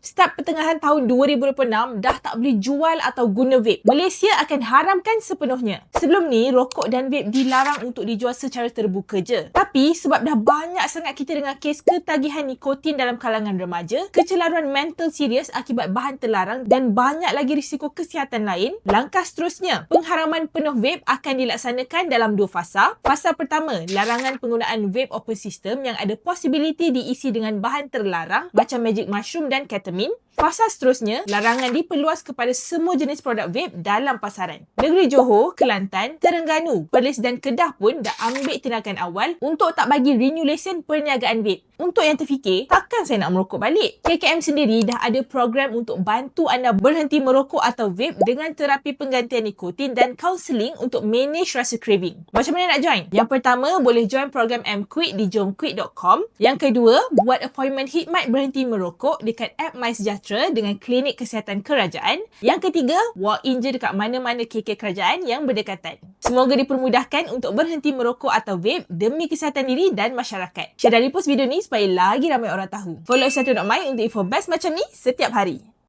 Start pertengahan tahun 2026 dah tak boleh jual atau guna vape. Malaysia akan haramkan sepenuhnya. Sebelum ni, rokok dan vape dilarang untuk dijual secara terbuka je. Tapi sebab dah banyak sangat kita dengar kes ketagihan nikotin dalam kalangan remaja, kecelaruan mental serius akibat bahan terlarang dan banyak lagi risiko kesihatan lain, langkah seterusnya, pengharaman penuh vape akan dilaksanakan dalam dua fasa. Fasa pertama, larangan penggunaan vape open system yang ada possibility diisi dengan bahan terlarang macam magic mushroom dan ketamine ketamine. Fasa seterusnya, larangan diperluas kepada semua jenis produk vape dalam pasaran. Negeri Johor, Kelantan, Terengganu, Perlis dan Kedah pun dah ambil tindakan awal untuk tak bagi renew lesen perniagaan vape. Untuk yang terfikir, takkan saya nak merokok balik? KKM sendiri dah ada program untuk bantu anda berhenti merokok atau vape dengan terapi penggantian nikotin dan counselling untuk manage rasa craving. Macam mana nak join? Yang pertama, boleh join program MQuick di jomquit.com. Yang kedua, buat appointment hikmat berhenti merokok dekat app MySejahtera dengan klinik kesihatan kerajaan. Yang ketiga, walk in je dekat mana-mana KK kerajaan yang berdekatan. Semoga dipermudahkan untuk berhenti merokok atau vape demi kesihatan diri dan masyarakat. Share dan repost video ni supaya lagi ramai orang tahu. Follow Satu.my untuk info best macam ni setiap hari.